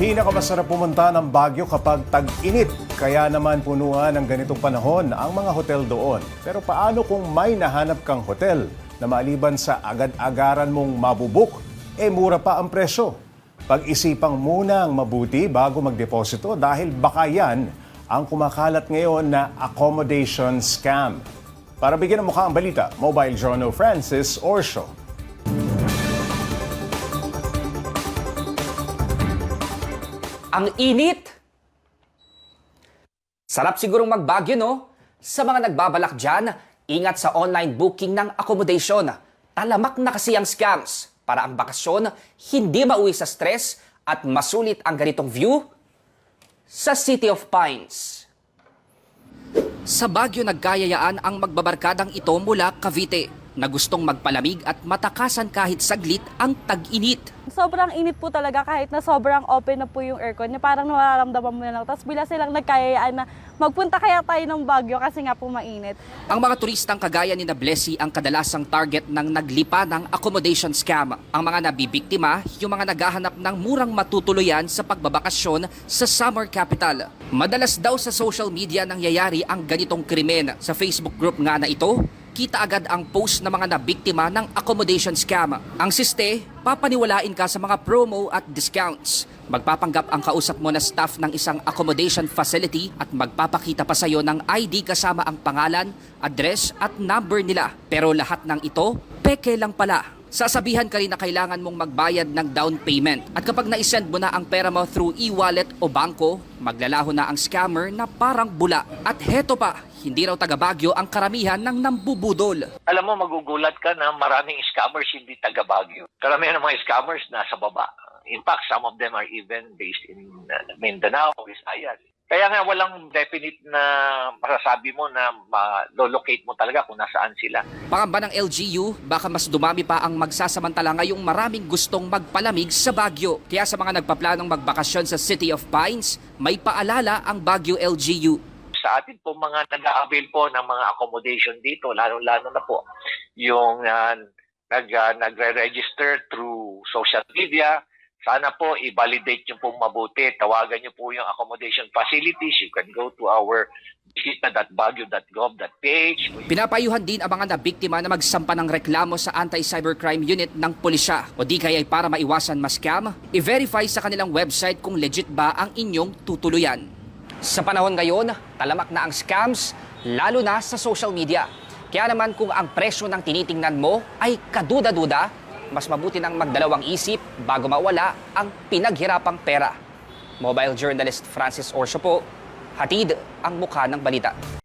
Pinakamasarap pumunta ng Baguio kapag tag-init. Kaya naman punuan ng ganitong panahon ang mga hotel doon. Pero paano kung may nahanap kang hotel na maliban sa agad-agaran mong mabubuk, eh mura pa ang presyo? Pag-isipang muna ang mabuti bago magdeposito dahil baka yan ang kumakalat ngayon na accommodation scam. Para bigyan ng mukha ang balita, Mobile Journal Francis Orsho. Ang init! Sarap sigurong magbagyo, no? Sa mga nagbabalak dyan, ingat sa online booking ng accommodation. Talamak na kasi ang scams para ang bakasyon hindi mauwi sa stress at masulit ang ganitong view sa City of Pines. Sa Baguio nagkayayaan ang magbabarkadang ito mula Cavite na gustong magpalamig at matakasan kahit saglit ang tag-init. Sobrang init po talaga kahit na sobrang open na po yung aircon. Yung parang nararamdaman mo na lang. Tapos bila silang nagkayayaan na magpunta kaya tayo ng Baguio kasi nga po mainit. Ang mga turistang kagaya ni na Blessy ang kadalasang target ng naglipa ng accommodation scam. Ang mga nabibiktima, yung mga naghahanap ng murang matutuluyan sa pagbabakasyon sa summer capital. Madalas daw sa social media nangyayari ang ganitong krimen. Sa Facebook group nga na ito, kita agad ang post ng mga nabiktima ng accommodation scam. Ang siste, papaniwalain ka sa mga promo at discounts. Magpapanggap ang kausap mo na staff ng isang accommodation facility at magpapakita pa sa'yo ng ID kasama ang pangalan, address at number nila. Pero lahat ng ito, peke lang pala. Sasabihan ka rin na kailangan mong magbayad ng down payment. At kapag na-send mo na ang pera mo through e-wallet o bangko, maglalaho na ang scammer na parang bula. At heto pa, hindi raw taga Baguio ang karamihan ng nambubudol. alam mo, magugulat ka na maraming scammers hindi taga Baguio. Karamihan ng mga scammers nasa baba. In fact, some of them are even based in uh, Mindanao, Visayas. Kaya nga walang definite na masasabi mo na ma-locate mo talaga kung nasaan sila. Pangamba ng LGU, baka mas dumami pa ang magsasamantala ngayong maraming gustong magpalamig sa Baguio. Kaya sa mga nagpaplanong magbakasyon sa City of Pines, may paalala ang Baguio LGU. Sa atin po, mga nag-avail po ng mga accommodation dito, lalo-lalo na po yung uh, nag, uh, nagre-register through social media, sana po i-validate nyo po mabuti. Tawagan nyo po yung accommodation facilities. You can go to our visita.baguio.gov.ph. Pinapayuhan din ang mga nabiktima na magsampa ng reklamo sa Anti-Cybercrime Unit ng pulisya o di kaya para maiwasan ma-scam, i-verify sa kanilang website kung legit ba ang inyong tutuluyan. Sa panahon ngayon, talamak na ang scams, lalo na sa social media. Kaya naman kung ang presyo ng tinitingnan mo ay kaduda-duda, mas mabuti nang magdalawang isip bago mawala ang pinaghirapang pera. Mobile journalist Francis Orso po, hatid ang mukha ng balita.